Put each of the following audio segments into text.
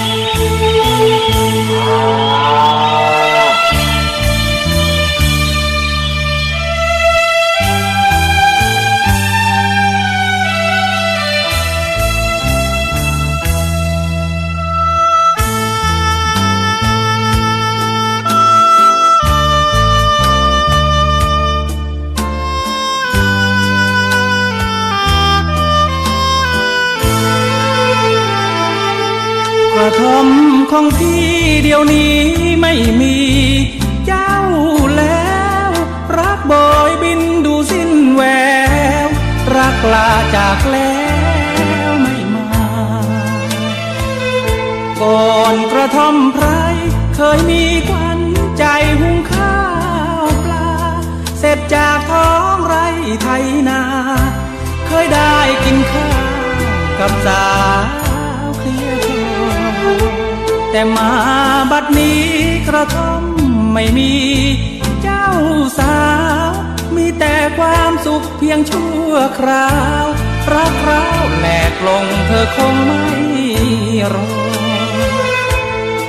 ก ของพี่เดี๋ยวนี้ไม่มี เจ้าแล้ว รักบอยบินดูสิ้นแวว รักลาจากแล้วไม่มา ก่อนกระท่อมไพรเคยมีควันใจหุงข้าวปลา เสร็จจากท้องไรไทยนา เคยได้กินข้าวกับสาวเคลียร์ทอง แต่มาบัดนี้กระท่อมไม่มี เจ้าสาว มีแต่ความสุขเพียงชั่วคราว รักเราวแหลกลงเธอคงไม่รอ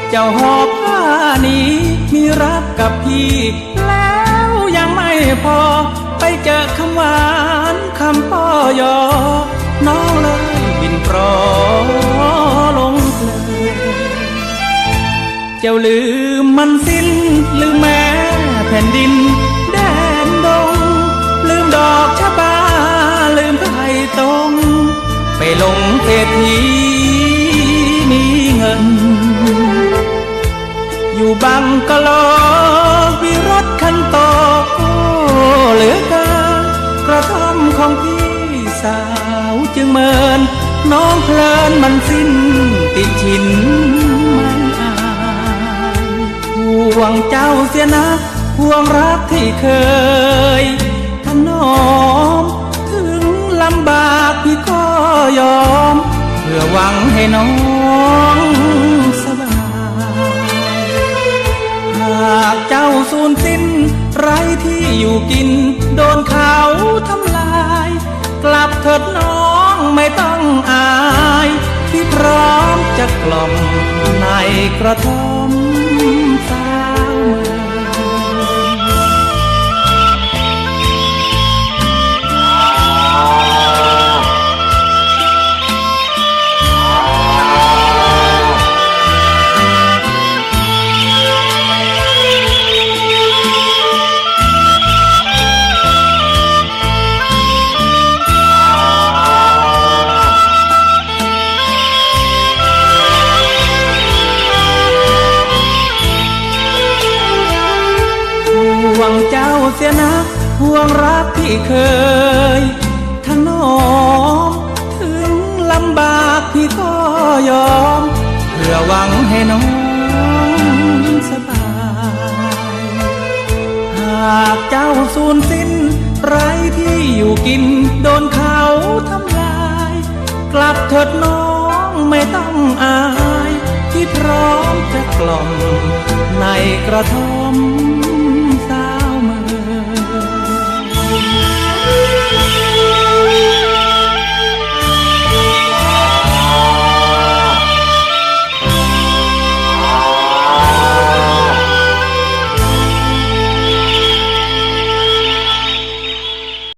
เจ้าหอบผ้านี้มีรักกับพี่ แล้วยังไม่พอ ไปเจอคำหวานคำป้อยอน้องเลย เจ้าลืมมันสิ้นลืมแม่แผ่นดิน แดนดง ลืมดอกชะบา ลืมไผ่ตรง ไปลงเศรษฐีมีเงิน อยู่บังกะโลวิรถคันโตโอ้เหลือเกินกระท่อมของพี่สาวจึงเมิน น้องเพลินมันสิ้นติดชิน ห่วงเจ้าเสียนะห่วงรักที่เคยถนอม ถึงลำบากพี่ก็ยอม เพื่อหวังให้น้องสบายหากเจ้าสูญสิ้น ไรที่อยู่กิน โดนเขาทำลาย กลับเถิดน้องไม่ต้องอายที่พร้อมจะกล่อมในกระท่อม สียนะห่วงรักที่เคยถนอมถึงลำบากพี่ก็ยอม เพื่อหวังให้น้องสบาย หากเจ้าสูญสิ้นไรที่อยู่กินโดนเขาทำลาย กลับเถิดน้องไม่ต้องอาย ที่พร้อมจะกล่อมในกระท่อม